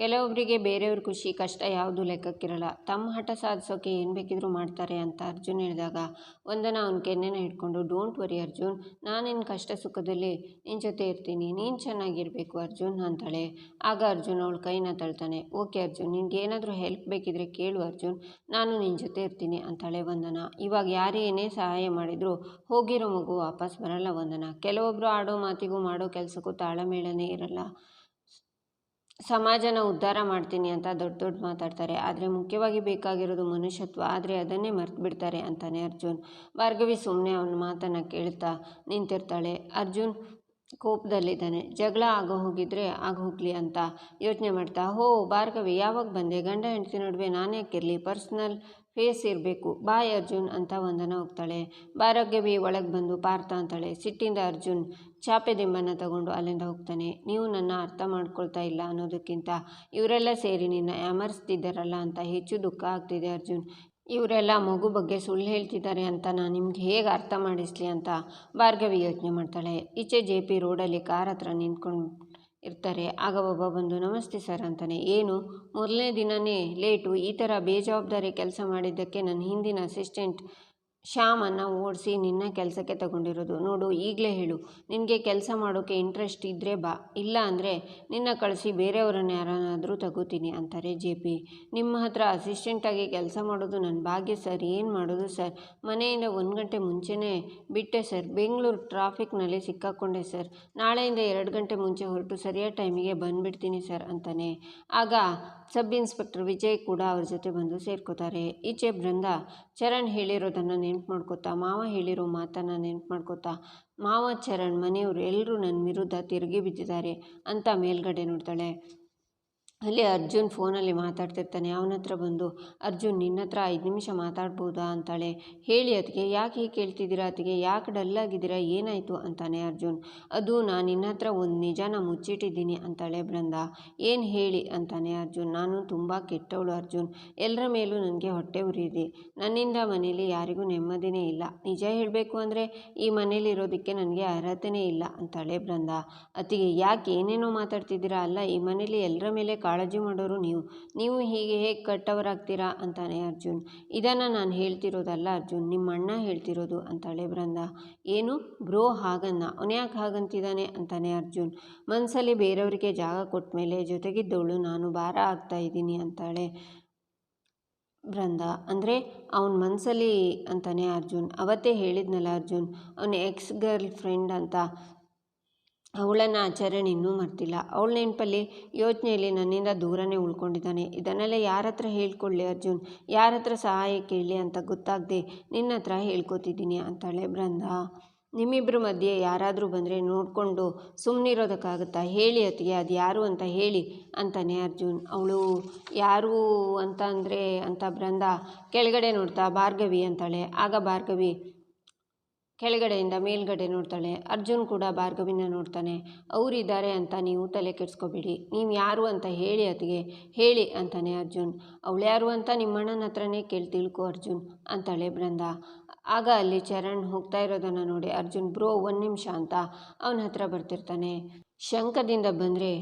ಕೆಲವೊಬ್ಬರಿಗೆ ಬೇರೆಯವ್ರ ಖುಷಿ, ಕಷ್ಟ ಯಾವುದು ಲೆಕ್ಕಕ್ಕಿರಲ್ಲ. ತಮ್ಮ ಹಠ ಸಾಧಿಸೋಕೆ ಏನು ಬೇಕಿದ್ರೂ ಮಾಡ್ತಾರೆ ಅಂತ ಅರ್ಜುನ್ ಹೇಳಿದಾಗ, ಒಂದನ ಅವನ ಕೆನ್ನೆನ ಹಿಡ್ಕೊಂಡು ಡೋಂಟ್ ವರಿ ಅರ್ಜುನ್ ನಾನು ನಿನ್ನ ಕಷ್ಟ ಸುಖದಲ್ಲಿ ನಿನ್ನ ಜೊತೆ ಇರ್ತೀನಿ, ನೀನು ಚೆನ್ನಾಗಿರಬೇಕು ಅರ್ಜುನ್ ಅಂತಾಳೆ. ಆಗ ಅರ್ಜುನ್ ಅವಳ ಕೈನ ತಳ್ತಾನೆ. ಓಕೆ ಅರ್ಜುನ್ ನಿನಗೇನಾದರೂ ಹೆಲ್ಪ್ ಬೇಕಿದ್ರೆ ಕೇಳು ಅರ್ಜುನ್, ನಾನು ನಿನ್ನ ಜೊತೆ ಇರ್ತೀನಿ ಅಂತಾಳೆ ವಂದನ. ಇವಾಗ ಯಾರೇ ಏನೇ ಸಹಾಯ ಮಾಡಿದರೂ ಹೋಗಿರೋ ಮಗು ವಾಪಸ್ ಬರಲ್ಲ ವಂದನ. ಕೆಲವೊಬ್ಬರು ಆಡೋ ಮಾತಿಗೂ ಮಾಡೋ ಕೆಲಸಕ್ಕೂ ತಾಳಮೇಳನೇ ಇರಲ್ಲ. ಸಮಾಜನ ಉದ್ಧಾರ ಮಾಡ್ತೀನಿ ಅಂತ ದೊಡ್ಡ ದೊಡ್ಡ ಮಾತಾಡ್ತಾರೆ. ಆದರೆ ಮುಖ್ಯವಾಗಿ ಬೇಕಾಗಿರೋದು ಮನುಷ್ಯತ್ವ. ಆದರೆ ಅದನ್ನೇ ಮರ್ತು ಬಿಡ್ತಾರೆ ಅಂತಾನೆ ಅರ್ಜುನ್. ಭಾರ್ಗವಿ ಸುಮ್ಮನೆ ಅವನ ಮಾತನ್ನು ಕೇಳ್ತಾ ನಿಂತಿರ್ತಾಳೆ. ಅರ್ಜುನ್ ಕೋಪದಲ್ಲಿದ್ದಾನೆ. ಜಗಳ ಆಗೋ ಹೋಗಿದ್ರೆ ಆಗ ಹೋಗಲಿ ಅಂತ ಯೋಚನೆ ಮಾಡ್ತಾ, ಹೋ ಭಾರ್ಗವಿ, ಯಾವಾಗ ಬಂದೆ? ಗಂಡ, ಹೆಂಡತಿ ನಡುವೆ ನಾನ್ಯಾಕಿರಲಿ ಪರ್ಸ್ನಲ್ ಫೇಸ್ ಇರಬೇಕು ಬಾಯ್ ಅರ್ಜುನ್ ಅಂತ ವಂದನ ಹೋಗ್ತಾಳೆ. ಭಾರ್ಗವಿ ಒಳಗೆ ಬಂದು ಪಾರ್ಥ ಅಂತಾಳೆ. ಸಿಟ್ಟಿಂದ ಅರ್ಜುನ್ ಚಾಪೆ ದಿಂಬನ್ನು ತಗೊಂಡು ಅಲ್ಲಿಂದ ಹೋಗ್ತಾನೆ. ನೀವು ನನ್ನ ಅರ್ಥ ಮಾಡ್ಕೊಳ್ತಾ ಇಲ್ಲ ಅನ್ನೋದಕ್ಕಿಂತ ಇವರೆಲ್ಲ ಸೇರಿ ನಿನ್ನ ಯಾಮರಿಸ್ತಿದ್ದಾರಲ್ಲ ಅಂತ ಹೆಚ್ಚು ದುಃಖ ಆಗ್ತಿದೆ ಅರ್ಜುನ್. ಇವರೆಲ್ಲ ಮಗು ಬಗ್ಗೆ ಸುಳ್ಳು ಹೇಳ್ತಿದ್ದಾರೆ ಅಂತ ನಾನು ನಿಮ್ಗೆ ಹೇಗೆ ಅರ್ಥ ಮಾಡಿಸ್ಲಿ ಅಂತ ಭಾರ್ಗವಿ ಯೋಚನೆ ಮಾಡ್ತಾಳೆ. ಈಚೆ ಜೆ ಪಿ ರೋಡಲ್ಲಿ ಕಾರ್ ಹತ್ರ ನಿಂತ್ಕೊಂಡು ಇರ್ತಾರೆ. ಆಗ ಒಬ್ಬ ಬಂದು, ನಮಸ್ತೆ ಸರ್ ಅಂತಾನೆ, ಏನು? ಮೊದಲನೇ ದಿನವೇ ಲೇಟು. ಈ ಥರ ಬೇಜವಾಬ್ದಾರಿ ಕೆಲಸ ಮಾಡಿದ್ದಕ್ಕೆ ನನ್ನ ಹಿಂದಿನ ಅಸಿಸ್ಟೆಂಟ್ ಶ್ಯಾಮನ್ನು ಓಡಿಸಿ ನಿನ್ನ ಕೆಲಸಕ್ಕೆ ತಗೊಂಡಿರೋದು. ನೋಡು, ಈಗಲೇ ಹೇಳು. ನಿನಗೆ ಕೆಲಸ ಮಾಡೋಕ್ಕೆ ಇಂಟ್ರೆಸ್ಟ್ ಇದ್ದರೆ ಬಾ. ಇಲ್ಲ ಅಂದರೆ ನಿನ್ನ ಕಳಿಸಿ ಬೇರೆಯವರನ್ನು ಯಾರನ್ನಾದರೂ ತಗೋತೀನಿ ಅಂತಾರೆ ಜೆ ಪಿ. ನಿಮ್ಮ ಹತ್ರ ಅಸಿಸ್ಟೆಂಟಾಗಿ ಕೆಲಸ ಮಾಡೋದು ನನ್ನ ಭಾಗ್ಯ ಸರ್ ಏನು ಮಾಡೋದು ಸರ್ ಮನೆಯಿಂದ ಒಂದು ಗಂಟೆ ಮುಂಚೆನೇ ಬಿಟ್ಟೆ ಸರ್ ಬೆಂಗಳೂರು ಟ್ರಾಫಿಕ್ನಲ್ಲಿ ಸಿಕ್ಕಾಕೊಂಡೆ ಸರ್ ನಾಳೆಯಿಂದ ಎರಡು ಗಂಟೆ ಮುಂಚೆ ಹೊರಟು ಸರಿಯಾದ ಟೈಮಿಗೆ ಬಂದುಬಿಡ್ತೀನಿ ಸರ್ ಅಂತಾನೆ. ಆಗ ಸಬ್ ಇನ್ಸ್ಪೆಕ್ಟರ್ ವಿಜಯ್ ಕೂಡ ಅವ್ರ ಜೊತೆ ಬಂದು ಸೇರ್ಕೋತಾರೆ. ಈಚೆ ಬೃಂದ ಚರಣ್ ಹೇಳಿರೋದನ್ನು ನೆನ್ಪು ಮಾಡ್ಕೋತಾ, ಮಾವ ಹೇಳಿರೋ ಮಾತನ್ನು ನೆನ್ಪು ಮಾಡ್ಕೋತಾ, ಮಾವ, ಚರಣ್ ಮನೆಯವರು ಎಲ್ಲರೂ ನನ್ನ ವಿರುದ್ಧ ತಿರುಗಿ ಬಿದ್ದಿದ್ದಾರೆ ಅಂತ ಮೇಲ್ಗಡೆ ನೋಡ್ತಾಳೆ. ಅಲ್ಲಿ ಅರ್ಜುನ್ ಫೋನಲ್ಲಿ ಮಾತಾಡ್ತಿರ್ತಾನೆ, ಅವನ ಹತ್ರ ಬಂದು, ಅರ್ಜುನ್, ನಿನ್ನ ಹತ್ರ ಐದು ನಿಮಿಷ ಮಾತಾಡ್ಬೋದಾ ಅಂತಾಳೆ. ಹೇಳಿ ಅದಕ್ಕೆ ಯಾಕೆ ಹೀಗೆ ಕೇಳ್ತಿದ್ದೀರಾ ಅದಕ್ಕೆ ಯಾಕೆ ಡಲ್ಲಾಗಿದ್ದೀರಾ ಏನಾಯಿತು? ಅಂತಾನೆ ಅರ್ಜುನ್. ಅದು ನಾನು ನಿನ್ನ ಹತ್ರ ಒಂದು ನಿಜಾನ ಮುಚ್ಚಿಟ್ಟಿದ್ದೀನಿ ಅಂತಾಳೆ ಬೃಂದ. ಏನು ಹೇಳಿ? ಅಂತಾನೆ ಅರ್ಜುನ್. ನಾನು ತುಂಬ ಕೆಟ್ಟವಳು ಅರ್ಜುನ್. ಎಲ್ಲರ ಮೇಲೂ ನನಗೆ ಹೊಟ್ಟೆ ಉರಿಯಿದೆ. ನನ್ನಿಂದ ಮನೇಲಿ ಯಾರಿಗೂ ನೆಮ್ಮದಿನೇ ಇಲ್ಲ. ನಿಜ ಹೇಳಬೇಕು ಅಂದರೆ ಈ ಮನೇಲಿ ಇರೋದಕ್ಕೆ ನನಗೆ ಅರ್ಹತೆನೇ ಇಲ್ಲ ಅಂತಾಳೆ ಬೃಂದ. ಅತಿಗೆ ಯಾಕೆ ಏನೇನೋ ಮಾತಾಡ್ತಿದ್ದೀರಾ? ಅಲ್ಲ, ಈ ಮನೇಲಿ ಎಲ್ಲರ ಮೇಲೆ ಕಾಳಜಿ ಮಾಡೋರು ನೀವು. ನೀವು ಹೀಗೆ ಹೇಗೆ ಕಟ್ಟವರಾಗ್ತೀರಾ ಅಂತಾನೆ ಅರ್ಜುನ್. ಇದನ್ನು ನಾನು ಹೇಳ್ತಿರೋದಲ್ಲ ಅರ್ಜುನ್ ನಿಮ್ಮ ಅಣ್ಣ ಹೇಳ್ತಿರೋದು ಅಂತಾಳೆ ಬೃಂದ ಏನು? ಬ್ರೋ ಹಾಗನ್ನ. ಅವನ್ಯಾಕೆ ಹಾಗಂತಿದ್ದಾನೆ ಅಂತಾನೆ ಅರ್ಜುನ್. ಮನಸ್ಸಲ್ಲಿ ಬೇರೆಯವರಿಗೆ ಜಾಗ ಕೊಟ್ಟ ಮೇಲೆ ಜೊತೆಗಿದ್ದವಳು ನಾನು ಭಾರ ಆಗ್ತಾ ಇದ್ದೀನಿ ಅಂತಾಳೆ ಬೃಂದ ಅಂದರೆ ಅವನ ಮನಸ್ಸಲ್ಲಿ ಅಂತಾನೆ ಅರ್ಜುನ್. ಅವತ್ತೇ ಹೇಳಿದ್ನಲ್ಲ ಅರ್ಜುನ್, ಅವನ ಎಕ್ಸ್ ಗರ್ಲ್ ಫ್ರೆಂಡ್ ಅಂತ. ಅವಳನ್ನು ಆಚರಣೆ ಇನ್ನೂ ಮರ್ತಿಲ್ಲ ಅವಳ ನೆನಪಲ್ಲಿ ಯೋಚನೆಯಲ್ಲಿ ನನ್ನಿಂದ ದೂರನೇ ಉಳ್ಕೊಂಡಿದ್ದಾನೆ. ಇದನ್ನೆಲ್ಲ ಯಾರ ಹತ್ರ ಹೇಳ್ಕೊಳ್ಳಿ ಅರ್ಜುನ್? ಯಾರ ಹತ್ರ ಸಹಾಯ ಕೇಳಿ ಅಂತ ಗೊತ್ತಾಗದೆ ನಿನ್ನ ಹತ್ರ ಹೇಳ್ಕೊತಿದ್ದೀನಿ ಅಂತಾಳೆ ಬೃಂದ. ನಿಮ್ಮಿಬ್ಬರ ಮಧ್ಯೆ ಯಾರಾದರೂ ಬಂದರೆ ನೋಡಿಕೊಂಡು ಸುಮ್ಮನಿರೋದಕ್ಕಾಗುತ್ತಾ ಹೇಳಿ ಅತಿಗೆ ಅದು ಯಾರು ಅಂತ ಹೇಳಿ ಅಂತಾನೆ ಅರ್ಜುನ್. ಅವಳು, ಯಾರು ಅಂತ ಅಂದರೆ ಅಂತ ಬೃಂದ ಕೆಳಗಡೆ ನೋಡ್ತಾ, ಭಾರ್ಗವಿ ಅಂತಾಳೆ. ಆಗ ಭಾರ್ಗವಿ ಕೆಳಗಡೆಯಿಂದ ಮೇಲ್ಗಡೆ ನೋಡ್ತಾಳೆ. ಅರ್ಜುನ್ ಕೂಡ ಭಾರ್ಗವಿನ ನೋಡ್ತಾನೆ. ಅವರಿದ್ದಾರೆ ಅಂತ ನೀವು ತಲೆ ಕೆಡಿಸ್ಕೋಬೇಡಿ. ನೀವು ಯಾರು ಅಂತ ಹೇಳಿ ಅತಿಗೆ ಹೇಳಿ, ಅಂತಾನೆ ಅರ್ಜುನ್. ಅವಳು ಯಾರು ಅಂತ ನಿಮ್ಮಣ್ಣನ ಹತ್ರನೇ ಕೇಳಿ ತಿಳ್ಕೊ ಅರ್ಜುನ್, ಅಂತಾಳೆ ಬೃಂದ. ಆಗ ಅಲ್ಲಿ ಚರಣ್ ಹೋಗ್ತಾ ಇರೋದನ್ನು ನೋಡಿ ಅರ್ಜುನ್ ಬ್ರೋ ಒಂದು ನಿಮಿಷ ಅಂತ ಅವನ ಹತ್ರ ಬರ್ತಿರ್ತಾನೆ. ಶಂಕದಿಂದ ಬಂದರೆ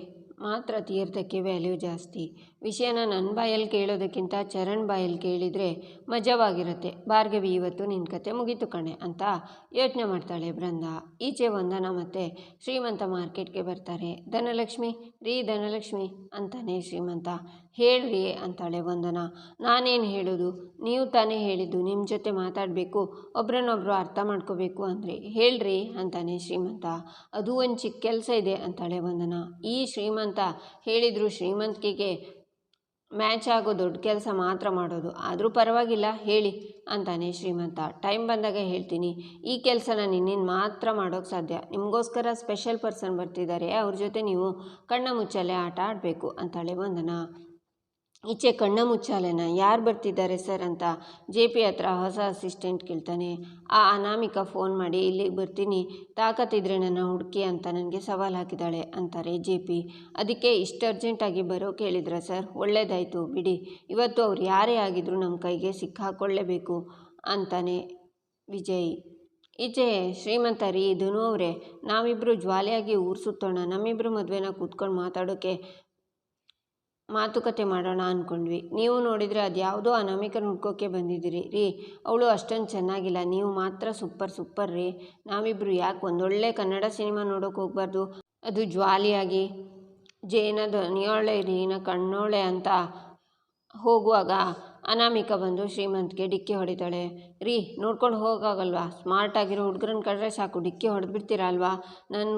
ಮಾತ್ರ ತೀರ್ಥಕ್ಕೆ ವ್ಯಾಲ್ಯೂ ಜಾಸ್ತಿ. ವಿಷಯನ ನನ್ನ ಬಾಯಲ್ಲಿ ಕೇಳೋದಕ್ಕಿಂತ ಚರಣ್ ಬಾಯಲ್ಲಿ ಕೇಳಿದರೆ ಮಜವಾಗಿರುತ್ತೆ. ಭಾರ್ಗವಿ, ಇವತ್ತು ನಿನ್ನ ಕತೆ ಮುಗೀತು ಕಣೆ ಅಂತ ಯೋಚನೆ ಮಾಡ್ತಾಳೆ ಬೃಂದ ಈಚೆ ವಂದನ ಮತ್ತೆ ಶ್ರೀಮಂತ ಮಾರ್ಕೆಟ್ಗೆ ಬರ್ತಾರೆ. ಧನಲಕ್ಷ್ಮಿ, ರೀ ಧನಲಕ್ಷ್ಮಿ ಅಂತಾನೆ ಶ್ರೀಮಂತ. ಹೇಳ್ರಿ ಅಂತಾಳೆ ವಂದನ. ನಾನೇನು ಹೇಳೋದು? ನೀವು ತಾನೇ ಹೇಳಿದ್ದು ನಿಮ್ಮ ಜೊತೆ ಮಾತಾಡಬೇಕು, ಒಬ್ರನ್ನೊಬ್ರು ಅರ್ಥ ಮಾಡ್ಕೋಬೇಕು ಅಂದರೆ ಹೇಳ್ರಿ ಅಂತಾನೆ ಶ್ರೀಮಂತ. ಅದು ಒಂದು ಚಿಕ್ಕ ಕೆಲಸ ಇದೆ ಅಂತಾಳೆ ವಂದನ. ಈ ಶ್ರೀಮಂತ ಹೇಳಿದರು ಶ್ರೀಮಂತಿಕೆಗೆ ಮ್ಯಾಚ್ ಆಗೋ ದೊಡ್ಡ ಕೆಲಸ ಮಾತ್ರ ಮಾಡೋದು. ಆದರೂ ಪರವಾಗಿಲ್ಲ, ಹೇಳಿ, ಅಂತಾನೆ ಶ್ರೀಮಂತ. ಟೈಮ್ ಬಂದಾಗ ಹೇಳ್ತೀನಿ, ಈ ಕೆಲಸನ ನಿನ್ನಿಂದ ಮಾತ್ರ ಮಾಡೋಕ್ಕೆ ಸಾಧ್ಯ. ನಿಮಗೋಸ್ಕರ ಸ್ಪೆಷಲ್ ಪರ್ಸನ್ ಬರ್ತಿದ್ದಾರೆ ಅವ್ರ ಜೊತೆ ನೀವು ಕಣ್ಣ ಮುಚ್ಚಲೆ ಆಟ ಆಡಬೇಕು, ಅಂತಾಳೆ ವಂದನ. ಈಚೆ ಕಣ್ಣ ಮುಚ್ಚಾಲೆನ? ಯಾರು ಬರ್ತಿದ್ದಾರೆ ಸರ್ ಅಂತ ಜೆ ಪಿ ಹತ್ರ ಹೊಸ ಅಸಿಸ್ಟೆಂಟ್ ಕೇಳ್ತಾನೆ. ಆ ಅನಾಮಿಕ ಫೋನ್ ಮಾಡಿ, ಇಲ್ಲಿಗೆ ಬರ್ತೀನಿ, ತಾಕತ್ತಿದ್ರೆ ನನ್ನ ಹುಡುಕಿ ಅಂತ ನನಗೆ ಸವಾಲು ಹಾಕಿದ್ದಾಳೆ ಅಂತಾರೆ ಜೆ ಪಿ. ಅದಕ್ಕೆ ಇಷ್ಟು ಅರ್ಜೆಂಟಾಗಿ ಬರೋ ಕೇಳಿದ್ರ ಸರ್, ಒಳ್ಳೇದಾಯಿತು, ಬಿಡಿ. ಇವತ್ತು ಅವ್ರು ಯಾರೇ ಆಗಿದ್ರು ನಮ್ಮ ಕೈಗೆ ಸಿಕ್ಕಾಕೊಳ್ಳೇಬೇಕು ಅಂತಾನೆ ವಿಜಯ್. ಈಚೆ ಶ್ರೀಮಂತ ರೀ ಇದನ್ನು ಅವರೇ ನಾವಿಬ್ಬರು ಜ್ವಾಲಿಯಾಗಿ ಊರ್ಸುತ್ತೋಣ ನಮ್ಮಿಬ್ಬರು ಮದುವೆನ ಕೂತ್ಕೊಂಡು ಮಾತಾಡೋಕ್ಕೆ ಮಾತುಕತೆ ಮಾಡೋಣ ಅಂದ್ಕೊಂಡ್ವಿ ನೀವು ನೋಡಿದರೆ ಅದು ಯಾವುದೋ ಅನಾಮಿಕನ ಹುಡ್ಕೋಕ್ಕೆ ಬಂದಿದ್ದೀರಿ. ರೀ, ಅವಳು ಅಷ್ಟೊಂದು ಚೆನ್ನಾಗಿಲ್ಲ. ನೀವು ಮಾತ್ರ ಸೂಪರ್ ಸೂಪರ್ ರೀ. ನಾವಿಬ್ಬರು ಯಾಕೆ ಒಂದೊಳ್ಳೆ ಕನ್ನಡ ಸಿನಿಮಾ ನೋಡೋಕೆ ಹೋಗ್ಬಾರ್ದು? ಅದು ಜ್ವಾಲಿಯಾಗಿ. ಜೇನ ಧ್ವನಿಯೋಳೆ ರೀನ ಕಣ್ಣೋಳೆ ಅಂತ ಹೋಗುವಾಗ ಅನಾಮಿಕ ಬಂದು ಶ್ರೀಮಂತ್ಗೆ ಡಿಕ್ಕಿ ಹೊಡಿತಾಳೆ. ರೀ, ನೋಡ್ಕೊಂಡು ಹೋಗಾಗಲ್ವಾ? ಸ್ಮಾರ್ಟ್ ಆಗಿರೋ ಹುಡುಗರನ್ನ ಕಡ್ರೆ ಸಾಕು. ಡಿಕ್ಕಿ ಹೊಡೆದ್ಬಿಡ್ತೀರಾ ಅಲ್ವಾ? ನನ್ನ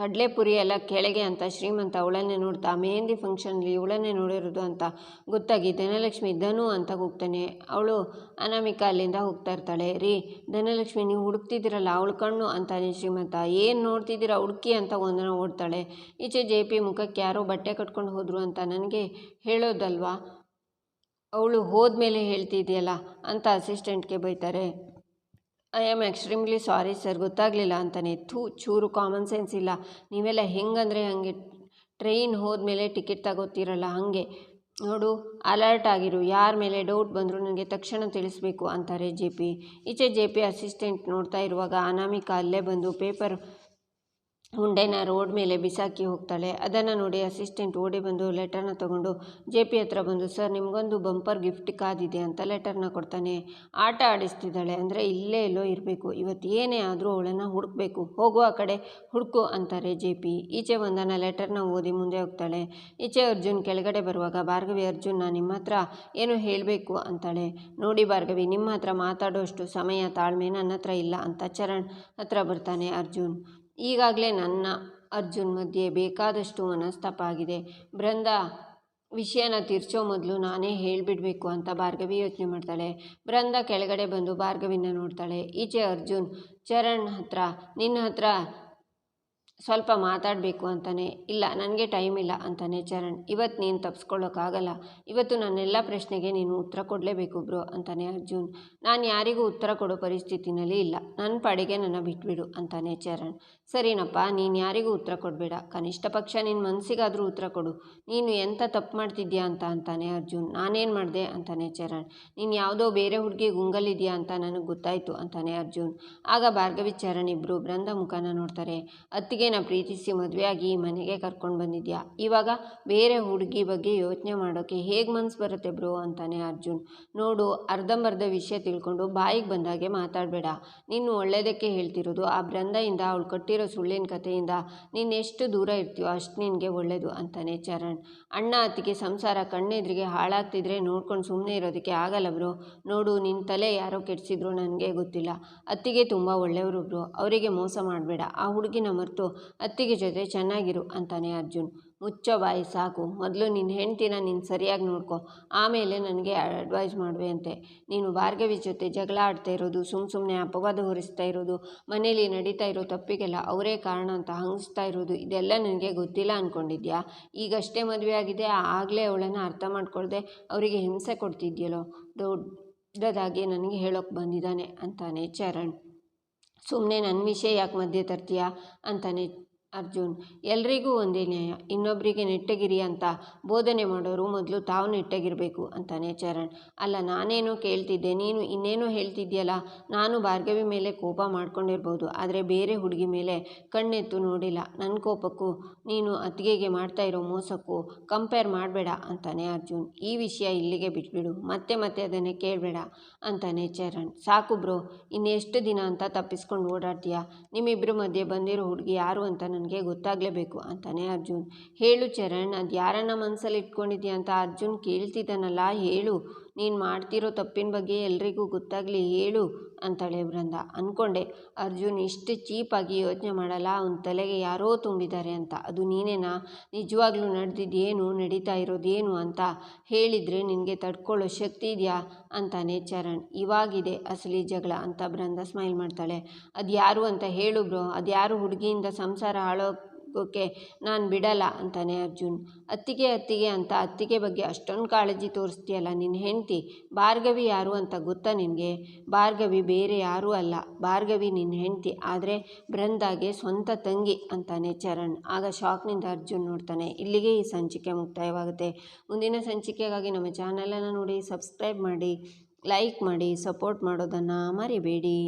ಕಡಲೆಪುರಿ ಎಲ್ಲ ಕೆಳಗೆ ಅಂತ ಶ್ರೀಮಂತ ಅವಳನ್ನೇ ನೋಡ್ತಾ ಮೆಹಂದಿ ಫಂಕ್ಷನ್ಲಿ ಇವಳನ್ನೇ ನೋಡಿರೋದು ಅಂತ ಗೊತ್ತಾಗಿ ಧನಲಕ್ಷ್ಮಿ ಧನು ಅಂತ ಹೋಗ್ತಾನೆ. ಅವಳು ಅನಾಮಿಕ ಅಲ್ಲಿಂದ ಹೋಗ್ತಾ ಇರ್ತಾಳೆ. ರೀ, ಧನಲಕ್ಷ್ಮಿ ನೀವು ಹುಡುಕ್ತಿದ್ದೀರಲ್ಲ ಅವಳು ಕಣ್ಣು ಅಂತಾನೆ ಶ್ರೀಮಂತ. ಏನು ನೋಡ್ತಿದ್ದೀರ ಹುಡುಕಿ ಅಂತ ಒಂದನ ಓಡ್ತಾಳೆ. ಈಚೆ ಜೆ ಪಿ ಮುಖಕ್ಕೆ ಯಾರೋ ಬಟ್ಟೆ ಕಟ್ಕೊಂಡು ಹೋದರು ಅಂತ ನನಗೆ ಹೇಳೋದಲ್ವಾ? ಅವಳು ಹೋದ್ಮೇಲೆ ಹೇಳ್ತಿದೆಯಲ್ಲ ಅಂತ ಅಸಿಸ್ಟೆಂಟ್ಗೆ ಬೈತಾರೆ. I am extremely sorry sir ಗೊತ್ತಾಗಲಿಲ್ಲ ಅಂತಾನೆ. ಥೂ, ಚೂರು ಕಾಮನ್ ಸೆನ್ಸ್ ಇಲ್ಲ. ನೀವೆಲ್ಲ ಹೆಂಗಂದರೆ ಹಂಗೆ ಟ್ರೈನ್ ಹೋದ್ಮೇಲೆ ಟಿಕೆಟ್ ತಗೋತೀರಲ್ಲ ಹಾಗೆ. ನೋಡು ಅಲರ್ಟ್ ಆಗಿರು. ಯಾರ ಮೇಲೆ ಡೌಟ್ ಬಂದರೂ ನನಗೆ ತಕ್ಷಣ ತಿಳಿಸ್ಬೇಕು ಅಂತಾರೆ ಜೆ ಪಿ ಈಚೆ ಜೆ ಪಿ ಅಸಿಸ್ಟೆಂಟ್ ನೋಡ್ತಾ ಇರುವಾಗ ಅನಾಮಿಕಾ ಅಲ್ಲೇ ಬಂದು ಪೇಪರ್ ಹುಂಡೆನ ರೋಡ್ ಮೇಲೆ ಬಿಸಾಕಿ ಹೋಗ್ತಾಳೆ. ಅದನ್ನು ನೋಡಿ ಅಸಿಸ್ಟೆಂಟ್ ಓಡಿ ಬಂದು ಲೆಟರ್ನ ತಗೊಂಡು, ಜೆ ಪಿ ಹತ್ರ ಬಂದು, ಸರ್, ನಿಮಗೊಂದು ಬಂಪರ್ ಗಿಫ್ಟ್ ಕಾದಿದೆ ಅಂತ ಲೆಟರ್ನ ಕೊಡ್ತಾನೆ. ಆಟ ಆಡಿಸ್ತಿದ್ದಾಳೆ. ಅಂದರೆ ಇಲ್ಲೇ ಎಲ್ಲೋ ಇರಬೇಕು. ಇವತ್ತು ಏನೇ ಆದರೂ ಅವಳನ್ನು ಹುಡುಕ್ಬೇಕು. ಹೋಗುವ ಕಡೆ. ಹುಡುಕು, ಅಂತಾರೆ ಜೆ ಪಿ. ಈಚೆ ಒಂದನ್ನು ಲೆಟರ್ನ ಓದಿ ಮುಂದೆ ಹೋಗ್ತಾಳೆ. ಈಚೆ ಅರ್ಜುನ್ ಕೆಳಗಡೆ ಬರುವಾಗ, ಭಾರ್ಗವಿ ಅರ್ಜುನ್ ನಾನು ನಿಮ್ಮ ಹತ್ರ ಏನು ಹೇಳಬೇಕು? ಅಂತಾಳೆ. ನೋಡಿ ಭಾರ್ಗವಿ, ನಿಮ್ಮ ಹತ್ರ ಮಾತಾಡೋಷ್ಟು ಸಮಯ ತಾಳ್ಮೆ ನನ್ನ ಹತ್ರ ಇಲ್ಲ ಅಂತ ಚರಣ್ ಹತ್ರ ಬರ್ತಾನೆ ಅರ್ಜುನ್. ಈಗಾಗಲೇ ನನ್ನ ಅರ್ಜುನ್ ಮಧ್ಯೆ ಬೇಕಾದಷ್ಟು ಮನಸ್ತಾಪ ಆಗಿದೆ ಬೃಂದ, ವಿಷಯನ ತಿರ್ಚೋ ಮೊದಲು ನಾನೇ ಹೇಳಿಬಿಡ್ಬೇಕು ಅಂತ ಭಾರ್ಗವಿ ಯೋಚನೆ ಮಾಡ್ತಾಳೆ. ಬೃಂದ ಕೆಳಗಡೆ ಬಂದು ಭಾರ್ಗವಿನ ನೋಡ್ತಾಳೆ. ಈಚೆ ಅರ್ಜುನ್, ಚರಣ್ ಹತ್ರ, ನಿನ್ನ ಹತ್ರ ಸ್ವಲ್ಪ ಮಾತಾಡಬೇಕು ಅಂತಾನೆ, ಇಲ್ಲ, ನನಗೆ ಟೈಮ್ ಇಲ್ಲ ಅಂತಾನೆ ಚರಣ್ ಇವತ್ತು ನೀನು ತಪ್ಪಿಸ್ಕೊಳ್ಳೋಕ್ಕಾಗಲ್ಲ ಇವತ್ತು ನನ್ನೆಲ್ಲ ಪ್ರಶ್ನೆಗೆ ನೀನು ಉತ್ತರ ಕೊಡಲೇಬೇಕು ಬ್ರೋ ಅಂತಾನೆ ಅರ್ಜುನ್. ನಾನು ಯಾರಿಗೂ ಉತ್ತರ ಕೊಡೋ ಪರಿಸ್ಥಿತಿನಲ್ಲಿ ಇಲ್ಲ ನನ್ನ ಪಾಡಿಗೆ ನನ್ನ ಬಿಟ್ಬಿಡು ಅಂತಾನೆ ಚರಣ್. ಸರಿನಪ್ಪ, ನೀನು ಯಾರಿಗೂ ಉತ್ತರ ಕೊಡಬೇಡ, ಕನಿಷ್ಠ ಪಕ್ಷ ನಿನ್ನ ಮನಸ್ಸಿಗಾದರೂ ಉತ್ತರ ಕೊಡು, ನೀನು ಎಂಥ ತಪ್ಪು ಮಾಡ್ತಿದ್ಯಾ ಅಂತ ಅಂತಾನೆ ಅರ್ಜುನ್. ನಾನೇನು ಮಾಡಿದೆ ಅಂತಾನೆ ಚರಣ್. ನೀನು ಯಾವುದೋ ಬೇರೆ ಹುಡುಗಿ ಗುಂಗಲಿದೆಯಾ ಅಂತ ನನಗೆ ಗೊತ್ತಾಯಿತು ಅಂತಾನೆ ಅರ್ಜುನ್. ಆಗ ಭಾರ್ಗವಿ, ಚರಣ್ ಇಬ್ಬರು ಬ್ರಂದ ಮುಖನ ನೋಡ್ತಾರೆ. ಅತ್ತಿಗೆ ನಾ ಪ್ರೀತಿಸಿ ಮದುವೆಯಾಗಿ ಈ ಮನೆಗೆ ಕರ್ಕೊಂಡು ಬಂದಿದ್ಯಾ? ಇವಾಗ ಬೇರೆ ಹುಡುಗಿ ಬಗ್ಗೆ ಯೋಚನೆ ಮಾಡೋಕ್ಕೆ ಹೇಗೆ ಮನ್ಸು ಬರುತ್ತೆ ಬ್ರೋ? ಅಂತಾನೆ ಅರ್ಜುನ್. ನೋಡು, ಅರ್ಧಂಬರ್ಧ ವಿಷಯ ತಿಳ್ಕೊಂಡು ಬಾಯಿಗೆ ಬಂದಾಗೆ ಮಾತಾಡಬೇಡ. ನೀನು ಒಳ್ಳೆಯದಕ್ಕೆ ಹೇಳ್ತಿರೋದು ಆ ಬೃಂದಯಿಂದ ಅವಳು ಕಟ್ಟಿರೋ ಸುಳ್ಳಿನ ಕಥೆಯಿಂದ. ನೀನು ಎಷ್ಟು ದೂರ ಇರ್ತೀಯೋ ಅಷ್ಟು ನಿನಗೆ ಒಳ್ಳೆಯದು ಅಂತಾನೆ ಚರಣ್. ಅಣ್ಣ ಅತ್ತಿಗೆ ಸಂಸಾರ ಕಣ್ಣೆದ್ರಿಗೆ ಹಾಳಾಗ್ತಿದ್ರೆ ನೋಡ್ಕೊಂಡು ಸುಮ್ಮನೆ ಇರೋದಕ್ಕೆ ಆಗಲ್ಲ ಬ್ರೋ. ನೋಡು ನಿನ್ನ ತಲೆ ಯಾರೋ ಕೆಡಿಸಿದ್ರು ನನಗೆ ಗೊತ್ತಿಲ್ಲ. ಅತ್ತಿಗೆ ತುಂಬ ಒಳ್ಳೆಯವರು ಬ್ರೋ. ಅವರಿಗೆ ಮೋಸ ಮಾಡಬೇಡ. ಆ ಹುಡುಗಿನ ಮರೆತು ಅತ್ತಿಗೆ ಜೊತೆ ಚೆನ್ನಾಗಿರು ಅಂತಾನೆ ಅರ್ಜುನ್. ಮುಚ್ಚೋ ಬಾಯಿ ಸಾಕು. ಮೊದಲು ನಿನ್ನ ಹೆಂಡ್ತಿನ ನೀನು ಸರಿಯಾಗಿ ನೋಡ್ಕೊ. ಆಮೇಲೆ ನನಗೆ ಅಡ್ವೈಸ್ ಮಾಡುವೆ ಅಂತೆ. ನೀನು ಭಾರ್ಗವಿ ಜೊತೆ ಜಗಳ ಆಡ್ತಾ ಇರೋದು ಸುಮ್ಮ ಸುಮ್ಮನೆ ಅಪವಾದ ಹೊರಿಸ್ತಾ ಇರೋದು, ಮನೇಲಿ ನಡೀತಾ ಇರೋ ತಪ್ಪಿಗೆಲ್ಲ ಅವರೇ ಕಾರಣ ಅಂತ ಹಂಗಿಸ್ತಾ ಇರೋದು, ಇದೆಲ್ಲ ನನಗೆ ಗೊತ್ತಿಲ್ಲ ಅಂದ್ಕೊಂಡಿದ್ಯಾ ಈಗಷ್ಟೇ ಮದುವೆ ಆಗಿದೆ, ಆಗಲೇ ಅವಳನ್ನು ಅರ್ಥ ಮಾಡ್ಕೊಳ್ದೆ ಅವರಿಗೆ ಹಿಂಸೆ ಕೊಡ್ತಿದ್ಯಲ್ಲೋ? ದೊಡ್ಡದಾಗಿ ನನಗೆ ಹೇಳೋಕ್ಕೆ ಬಂದಿದ್ದಾನೆ ಅಂತಾನೆ ಚರಣ್. ಸುಮ್ಮನೆ ನನ್ನ ವಿಷಯ ಯಾಕೆ ಮಧ್ಯೆ ತರ್ತೀಯಾ ಅಂತಾನೆ ಅರ್ಜುನ್, ಎಲ್ರಿಗೂ ಒಂದೇ ನ್ಯಾಯ. ಇನ್ನೊಬ್ಬರಿಗೆ ನೆಟ್ಟಗಿರಿ ಅಂತ ಬೋಧನೆ ಮಾಡೋರು ಮೊದಲು ತಾವು ನೆಟ್ಟಗಿರಬೇಕು ಅಂತಾನೆ ಚರಣ್. ಅಲ್ಲ, ನಾನೇನೋ ಕೇಳ್ತಿದ್ದೆ? ನೀನು ಇನ್ನೇನೋ ಹೇಳ್ತಿದ್ಯಲ್ಲ? ನಾನು ಭಾರ್ಗವಿ ಮೇಲೆ ಕೋಪ ಮಾಡ್ಕೊಂಡಿರ್ಬೋದು, ಆದರೆ ಬೇರೆ ಹುಡುಗಿ ಮೇಲೆ ಕಣ್ಣೆತ್ತು ನೋಡಿಲ್ಲ. ನನ್ನ ಕೋಪಕ್ಕೂ, ನೀನು ಅತ್ತಿಗೆಗೆ ಮಾಡ್ತಾ ಇರೋ ಮೋಸಕ್ಕೂ ಕಂಪೇರ್ ಮಾಡಬೇಡ ಅಂತಾನೆ ಅರ್ಜುನ್. ಈ ವಿಷಯ ಇಲ್ಲಿಗೆ ಬಿಟ್ಬಿಡು. ಮತ್ತೆ ಮತ್ತೆ ಅದನ್ನೇ ಕೇಳಬೇಡ ಅಂತಾನೆ ಚರಣ್. ಸಾಕು ಬ್ರೋ, ಇನ್ನೆಷ್ಟು ದಿನ ಅಂತ ತಪ್ಪಿಸ್ಕೊಂಡು ಓಡಾಡ್ತೀಯಾ? ನಿಮ್ಮಿಬ್ಬರ ಮಧ್ಯೆ ಬಂದಿರೋ ಹುಡುಗಿ ಯಾರು ಅಂತ ನನಗೆ ಗೊತ್ತಾಗಲೇಬೇಕು ಅಂತಾನೆ ಅರ್ಜುನ್. ಹೇಳು ಚರಣ್ ಅದು ಯಾರನ್ನ ಮನಸ್ಸಲ್ಲಿ ಇಟ್ಕೊಂಡಿದ್ಯಾ ಅಂತ ಅರ್ಜುನ್ ಕೇಳ್ತಿದ್ದಾನಲ್ಲ ಹೇಳು. ನೀನು ಮಾಡ್ತಿರೋ ತಪ್ಪಿನ ಬಗ್ಗೆ ಎಲ್ರಿಗೂ ಗೊತ್ತಾಗಲಿ ಹೇಳು ಅಂತಾಳೆ ಬೃಂದ ಅಂದ್ಕೊಂಡೆ ಅರ್ಜುನ್ ಇಷ್ಟು ಚೀಪಾಗಿ ಯೋಚನೆ ಮಾಡಲ್ಲ, ಅವನ ತಲೆಗೆ ಯಾರೋ ತುಂಬಿದ್ದಾರೆ ಅಂತ. ಅದು ನೀನೇನಾ? ನಿಜವಾಗ್ಲೂ ನಡೆದಿದ್ದೇನು ನಡೀತಾ ಇರೋದೇನು ಅಂತ ಹೇಳಿದರೆ ನಿನಗೆ ತಡ್ಕೊಳ್ಳೋ ಶಕ್ತಿ ಇದೆಯಾ? ಅಂತಾನೆ ಚರಣ್. ಇವಾಗಿದೆ ಅಸಲಿ ಜಗಳ ಅಂತ ಬೃಂದ ಸ್ಮೈಲ್ ಮಾಡ್ತಾಳೆ. ಅದು ಯಾರು ಅಂತ ಹೇಳು ಬ್ರೋ. ಅದು ಯಾರು ಹುಡುಗಿಯಿಂದ ಸಂಸಾರ ಹಾಳೋ ಗೋಕ್ಕೆ ನಾನು ಬಿಡಲ್ಲ ಅಂತಾನೆ ಅರ್ಜುನ್. ಅತ್ತಿಗೆ ಅತ್ತಿಗೆ ಅಂತ, ಅತ್ತಿಗೆ ಬಗ್ಗೆ ಅಷ್ಟೊಂದು ಕಾಳಜಿ ತೋರಿಸ್ತೀಯಲ್ಲ ನಿನ್ನ ಹೆಂಡತಿ? ಭಾರ್ಗವಿ ಯಾರು ಅಂತ ಗೊತ್ತಾ ನಿನಗೆ? ಭಾರ್ಗವಿ ಬೇರೆ ಯಾರೂ ಅಲ್ಲ. ಭಾರ್ಗವಿ ನಿನ್ನ ಹೆಂಡತಿ, ಆದರೆ ಬೃಂದಾಗೆ ಸ್ವಂತ ತಂಗಿ ಅಂತಾನೆ ಚರಣ್. ಆಗ ಶಾಕ್ನಿಂದ ಅರ್ಜುನ್ ನೋಡ್ತಾನೆ, ಇಲ್ಲಿಗೆ ಈ ಸಂಚಿಕೆ ಮುಕ್ತಾಯವಾಗುತ್ತೆ. ಮುಂದಿನ ಸಂಚಿಕೆಗಾಗಿ ನಮ್ಮ ಚಾನಲನ್ನು ನೋಡಿ, ಸಬ್ಸ್ಕ್ರೈಬ್ ಮಾಡಿ, ಲೈಕ್ ಮಾಡಿ, ಸಪೋರ್ಟ್ ಮಾಡೋದನ್ನು ಮರಿಬೇಡಿ.